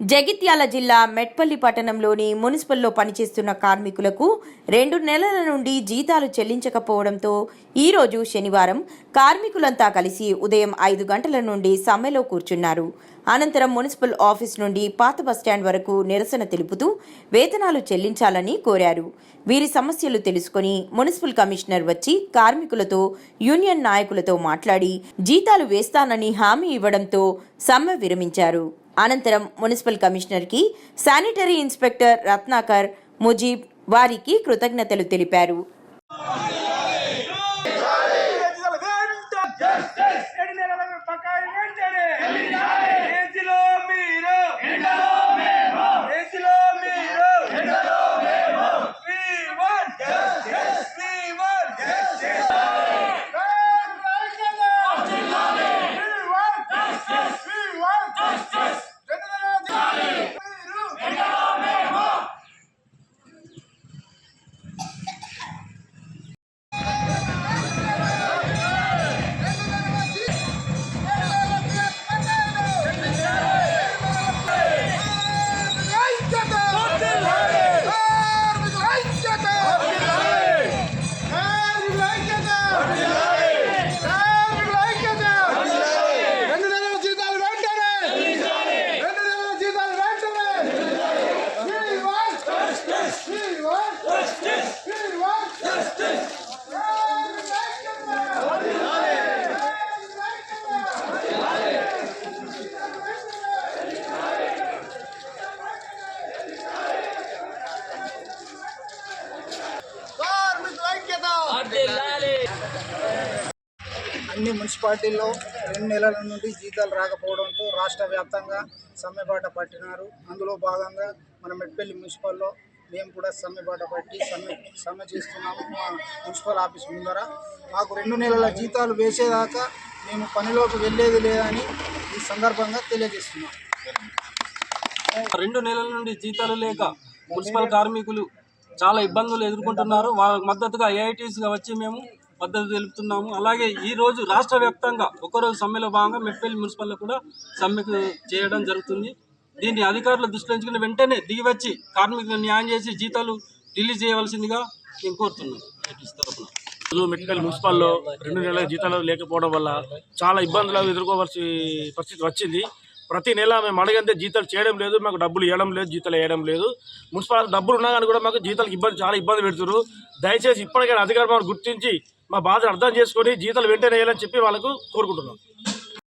జగిత్యాల జిల్లా మెట్పల్లి పట్టణంలోని మున్సిపల్లో పనిచేస్తున్న కార్మికులకు రెండు నెలల నుండి జీతాలు చెల్లించకపోవడంతో ఈరోజు శనివారం కార్మికులంతా కలిసి ఉదయం ఐదు గంటల నుండి సమ్మెలో కూర్చున్నారు. అనంతరం మున్సిపల్ ఆఫీస్ నుండి పాత బస్టాండ్ వరకు నిరసన తెలుపుతూ వేతనాలు చెల్లించాలని కోరారు. వీరి సమస్యలు తెలుసుకొని మున్సిపల్ కమిషనర్ వచ్చి కార్మికులతో యూనియన్ నాయకులతో మాట్లాడి జీతాలు వేస్తానని హామీ ఇవ్వడంతో సమ్మె విరమించారు. అనంతరం మున్సిపల్ కమిషనర్కి శానిటరీ ఇన్స్పెక్టర్ రత్నాకర్ ముజీబ్ వారికి కృతజ్ఞతలు తెలిపారు. అన్ని మున్సిపాలిటీల్లో రెండు నెలల నుండి జీతాలు రాకపోవడంతో రాష్ట్ర వ్యాప్తంగా సమ్మెబాట పట్టినారు. అందులో భాగంగా మన మెట్పల్లి మున్సిపల్లో మేము కూడా సమ్మెబాట పట్టి సమ్మె సమ్మె చేస్తున్నాము మా మున్సిపల్ ఆఫీస్ ముందర. మాకు రెండు నెలల జీతాలు వేసేదాకా మేము పనిలోకి వెళ్ళేది లేదని ఈ సందర్భంగా తెలియజేస్తున్నాం. రెండు నెలల నుండి జీతాలు లేక మున్సిపల్ కార్మికులు చాలా ఇబ్బందులు ఎదుర్కొంటున్నారు. వాళ్ళకి మద్దతుగా ఏఐటీస్గా వచ్చి మేము మద్దతు తెలుపుతున్నాము. అలాగే ఈ రోజు రాష్ట్ర వ్యాప్తంగా ఒకరోజు సమ్మెలో భాగంగా మెట్పల్లి మున్సిపల్లో కూడా సమ్మెకు చేయడం జరుగుతుంది. దీన్ని అధికారులు దృష్టిలో ఉంచుకుని వెంటనే దిగి వచ్చి కార్మికులను న్యాయం చేసి జీతాలు రిలీజ్ చేయవలసిందిగా నేను కోరుతున్నాను ఏఐటీస్ మున్సిపల్లో రెండు నెలల జీతాలు లేకపోవడం వల్ల చాలా ఇబ్బందులు ఎదుర్కోవాల్సి పరిస్థితి వచ్చింది. ప్రతి నెల మేము అడిగంతే జీతాలు చేయడం లేదు మాకు డబ్బులు ఇవ్వడం లేదు జీతాలు వేయడం లేదు. మున్సిపాలిటీ డబ్బులు ఉన్నా కానీ కూడా మాకు జీతాలకు ఇబ్బంది చాలా ఇబ్బంది పెడుతున్నారు. దయచేసి ఇప్పటికైనా అధికారులు గుర్తించి మా బాధను అర్థం చేసుకొని జీతాలు వెంటనే వేయాలని చెప్పి వాళ్ళకు కోరుకుంటున్నాం.